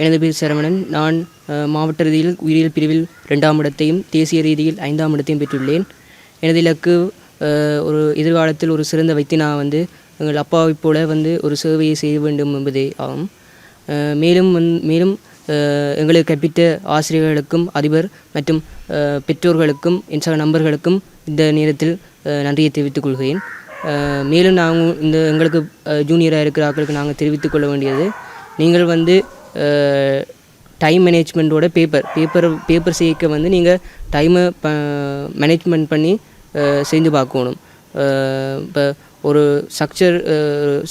எனது பேர் சரவணன். நான் மாவட்ட ரீதியில் உயிரியல் பிரிவில் ரெண்டாம் இடத்தையும் தேசிய ரீதியில் ஐந்தாம் இடத்தையும் பெற்றுள்ளேன். எனது இலக்கு ஒரு எதிர்காலத்தில் ஒரு சிறந்த வைத்தியனாக வந்து எங்கள் அப்பாவைப் போல வந்து ஒரு சேவையை செய்ய வேண்டும் என்பதே ஆகும். மேலும் வந் மேலும் எங்களை எங்களுக்கு கற்பித்த ஆசிரியர்களுக்கும் அதிபர் மற்றும் பெற்றோர்களுக்கும் என் சக நண்பர்களுக்கும் இந்த நேரத்தில் நன்றியை தெரிவித்துக் கொள்கிறேன். மேலும் நாங்கள் இந்த எங்களுக்கு ஜூனியராக இருக்கிற ஆக்களுக்கு நாங்கள் தெரிவித்துக் கொள்ள வேண்டியது. நீங்கள் வந்து டைம் மேனேஜ்மெண்ட்டோட பேப்பர் பேப்பர் பேப்பர் செய்ய வந்து நீங்கள் டைமை மேனேஜ்மெண்ட் பண்ணி செஞ்சு பார்க்கணும். இப்போ ஒரு ஸ்ட்ரக்சர்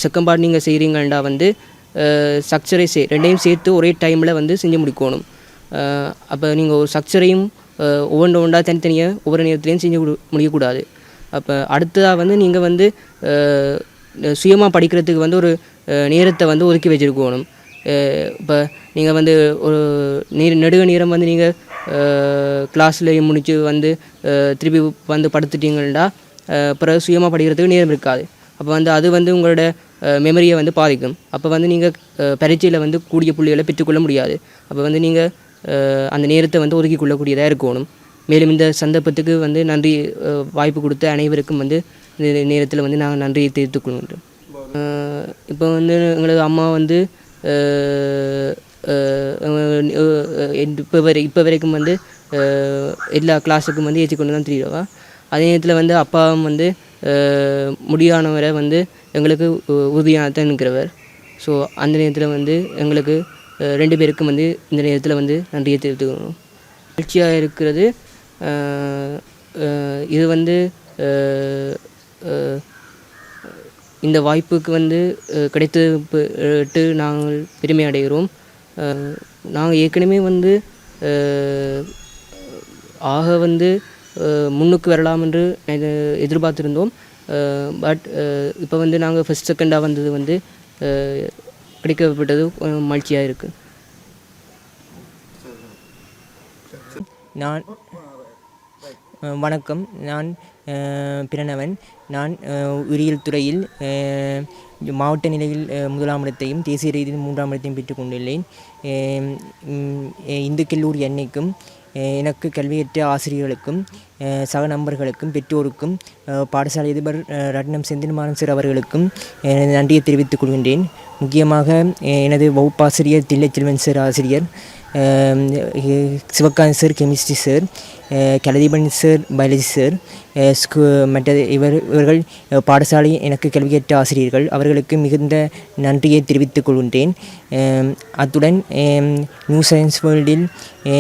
செகண்ட் பார்ட் நீங்கள் செய்கிறீங்கண்டா வந்து ஸ்ட்ரக்சரை சே ரெண்டையும் சேர்த்து ஒரே டைமில் வந்து செஞ்சு முடிக்கணும். அப்போ நீங்கள் ஒரு ஸ்ட்ரக்சரையும் ஒவ்வொன்று ஒன்றா தனித்தனியாக ஒவ்வொரு நேரத்துலையும் செஞ்சு முடியக்கூடாது அப்போ அடுத்ததாக வந்து நீங்கள் வந்து சுயமாக படிக்கிறதுக்கு வந்து ஒரு நேரத்தை வந்து ஒதுக்கி வச்சுருக்கணும். இப்போ நீங்கள் வந்து ஒரு நீர் நெடுக நேரம் வந்து நீங்கள் கிளாஸ்லேயும் முடித்து வந்து திருப்பி வந்து படுத்துட்டீங்கன்னா பிறகு சுயமாக படிக்கிறதுக்கு நேரம் இருக்காது. அப்போ வந்து அது வந்து உங்களோட மெமரியை வந்து பாதிக்கும். அப்போ வந்து நீங்கள் பரீட்சையில் வந்து கூடிய புள்ளிகளை பெற்றுக்கொள்ள முடியாது. அப்போ வந்து நீங்கள் அந்த நேரத்தை வந்து ஒதுக்கி கொள்ளக்கூடியதாக இருக்கணும். மேலும் இந்த சந்தர்ப்பத்துக்கு வந்து நன்றி வாய்ப்பு கொடுத்த அனைவருக்கும் வந்து இந்த நேரத்தில் வந்து நாங்கள் நன்றியை தெரிவித்துக் கொள்கின்றோம் இப்போ வந்து எங்களது அம்மா வந்து இப்போ வரை இப்போ வரைக்கும் வந்து எல்லா கிளாஸுக்கும் வந்து ஏற்றி கொண்டு தான் தெரியுவா அதே நேரத்தில் வந்து அப்பாவும் வந்து முடியானவரை வந்து எங்களுக்கு உ- உறுதியாக தான் இருக்கிறவர் ஸோ அந்த நேரத்தில் வந்து எங்களுக்கு ரெண்டு பேருக்கும் வந்து இந்த நேரத்தில் வந்து நன்றியை தெரிவித்துக்கணும். மகிழ்ச்சியாக இருக்கிறது இது வந்து இந்த வாய்ப்புக்கு வந்து கிடைத்து கிடைத்தது நாங்கள் பெருமை அடைகிறோம். நாங்கள் ஏற்கனவே வந்து ஆக வந்து முன்னுக்கு வரலாம் என்று எதிர்பார்த்துருந்தோம். பட் இப்போ வந்து நாங்கள் ஃபஸ்ட் செகண்டாக வந்தது வந்து கிடைக்கப்பட்டது மகிழ்ச்சியாக இருக்குது நான் வணக்கம். நான் பிரணவன் நான் உயிரியல் துறையில் மாவட்ட நிலையில் முதலாம் இடத்தையும் தேசிய ரீதியில் மூன்றாம் இடத்தையும் பெற்றுக்கொண்டுள்ளேன் இந்து கல்லூரி அன்னைக்கும் எனக்கு கல்வியற்ற ஆசிரியர்களுக்கும் சக நண்பர்களுக்கும் பெற்றோருக்கும் பாடசாலை அதிபர் ரட்னம் செந்தில்மாறன் சார் அவர்களுக்கும் எனது நன்றியை தெரிவித்துக் கொள்கின்றேன். முக்கியமாக எனது வகுப்பாசிரியர் தில்லைச்செல்வன் சார் ஆசிரியர் Sivakanth sir chemistry sir Kalatheepan sir biology sir ஸ்கூ மற்ற இவர் இவர்கள் பாடசாலை எனக்கு கல்வியற்ற ஆசிரியர்கள் அவர்களுக்கு மிகுந்த நன்றியை தெரிவித்துக் கொள்கின்றேன் அத்துடன் நியூ சயின்ஸ் வேர்ல்டில்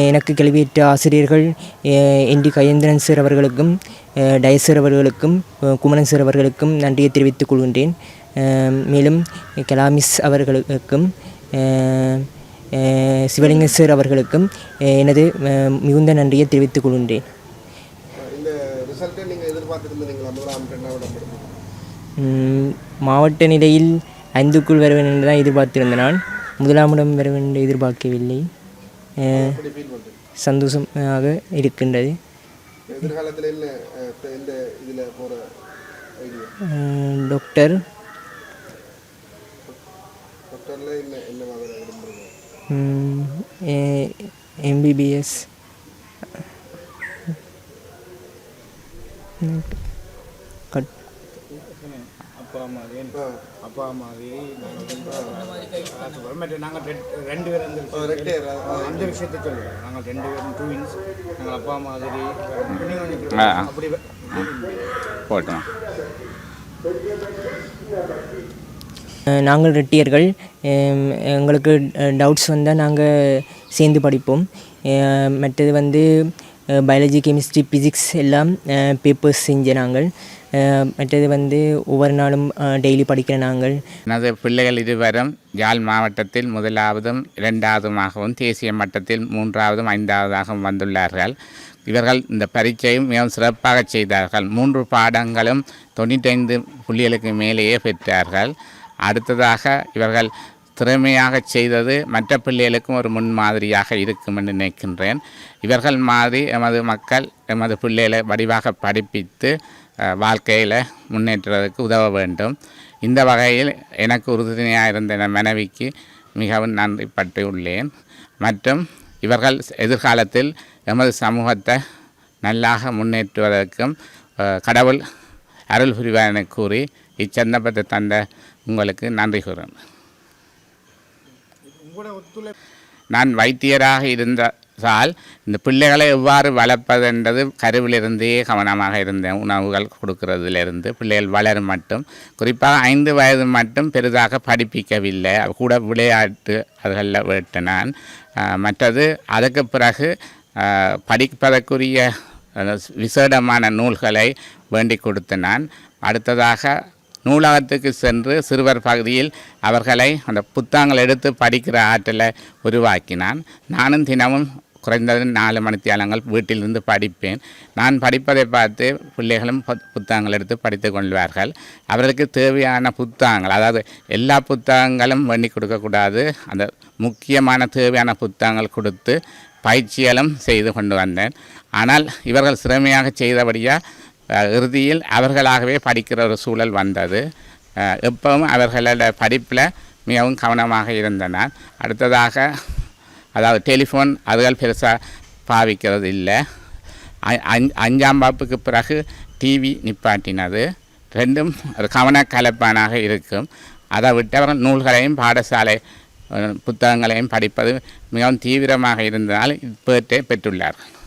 எனக்கு கல்வியற்ற ஆசிரியர்கள் என் டி கயேந்திரன் சார் அவர்களுக்கும் டயசர் அவர்களுக்கும் குமரன் சார் அவர்களுக்கும் நன்றியை தெரிவித்துக் கொள்கின்றேன் மேலும் கலாமிஸ் அவர்களுக்கும் சிவலிங்க சார் அவர்களுக்கும் எனது மிகுந்த நன்றியை தெரிவித்துக் கொள்கின்றேன். மாவட்ட நிலையில் ஐந்துக்குள் வர வேண்டும் என்று தான் எதிர்பார்த்திருந்த நான் முதலாம் இடம் வர வேண்டும் என்று எதிர்பார்க்கவில்லை. சந்தோஷமாக இருக்கின்றது. டாக்டர் எம்பிபிஎஸ் கட் அப்பா மாதிரி அப்பா மாதிரி நாங்கள் ரெண்டு பேர் அந்த விஷயத்தை- சொல்லுவோம் நாங்கள் ரெண்டு பேரும் இன்ஸ் நாங்கள் அப்பா மாதிரி அப்படி போட்டோம் நாங்கள் ரெட்டியர்கள். எங்களுக்கு டவுட்ஸ் வந்தால் நாங்கள் சேர்ந்து படிப்போம். மற்றது வந்து பயாலஜி கெமிஸ்ட்ரி ஃபிசிக்ஸ் எல்லாம் பேப்பர்ஸ் செஞ்ச நாங்கள். மற்றது வந்து ஒவ்வொரு நாளும் டெய்லி படிக்கிற நாங்கள். எனது பிள்ளைகள் இருவரும் யாழ் மாவட்டத்தில் முதலாவதும் இரண்டாவதுமாகவும் தேசிய மட்டத்தில் மூன்றாவதும் ஐந்தாவதாகவும் வந்துள்ளார்கள். இவர்கள் இந்த பரீட்சையும் மிகவும் சிறப்பாக செய்தார்கள். மூன்று பாடங்களும் தொண்ணூற்றைந்து புள்ளிகளுக்கு மேலேயே பெற்றார்கள். அடுத்ததாக இவர்கள் திறமையாக செய்தது மற்ற பிள்ளைகளுக்கும் ஒரு முன்மாதிரியாக இருக்கும் என்று நினைக்கின்றேன். இவர்கள் மாதிரி எமது மக்கள் எமது பிள்ளைகளை வடிவாக படிப்பித்து வாழ்க்கையில் முன்னேற்றுவதற்கு உதவ வேண்டும். இந்த வகையில் எனக்கு உறுதுணையாக இருந்த என் மனைவிக்கு மிகவும் நன்றிப்பட்டு உள்ளேன் மற்றும் இவர்கள் எதிர்காலத்தில் எமது சமூகத்தை நல்லாக முன்னேற்றுவதற்கும் கடவுள் அருள் புரிவார் என கூறி இச்சந்தர்ப்பத்தை தந்த உங்களுக்கு நன்றி கூறுகிறேன். நான் வைத்தியராக இருந்ததால் இந்த பிள்ளைகளை எவ்வாறு வளர்ப்பது என்றது கருவிலிருந்தே கவனமாக இருந்தேன். உணவுகள் கொடுக்கறதுலேருந்து பிள்ளைகள் வளரும் மட்டும் குறிப்பாக ஐந்து வயது மட்டும் பெரிதாக படிப்பிக்கவில்லை. கூட விளையாட்டு அதுகளில் விட்டு நான் மற்றது அதுக்கு பிறகு படிப்பதற்குரிய விசேடமான நூல்களை வேண்டி கொடுத்து நான் அடுத்ததாக நூலகத்துக்கு சென்று சிறுவர் பகுதியில் அவர்களை அந்த புத்தகங்கள் எடுத்து படிக்கிற ஆற்றலை உருவாக்கினான். நானும் தினமும் குறைந்தது நாலு மணித்தியாலங்கள் வீட்டிலிருந்து படிப்பேன். நான் படிப்பதை பார்த்து பிள்ளைகளும் புத்தகங்கள் எடுத்து படித்து கொள்வார்கள். அவர்களுக்கு தேவையான புத்தகங்கள் அதாவது எல்லா புத்தகங்களும் வேண்டி கொடுக்கக்கூடாது. அந்த முக்கியமான தேவையான புத்தகங்கள் கொடுத்து பயிற்சிகளும் செய்து கொண்டு வந்தேன். ஆனால் இவர்கள் சிறுமையாக செய்தபடியாக இறுதியில் அவர்களாகவே படிக்கிற ஒரு சூழல் வந்தது. எப்பவும் அவர்களோட படிப்பில் மிகவும் கவனமாக இருந்தனர். அடுத்ததாக அதாவது டெலிஃபோன் அதுகள் பெருசாக பாவிக்கிறது இல்லை. அ- அஞ்- அஞ்சாம் வகுப்புக்கு பிறகு டிவி நிப்பாட்டினது. ரெண்டும் ஒரு கவனக்கலப்பானாக இருக்கும். அதை விட்டவர்கள் நூல்களையும் பாடசாலை புத்தகங்களையும் படிப்பது மிகவும் தீவிரமாக இருந்ததால் இப்பேற்றை பெற்றுள்ளார்கள்.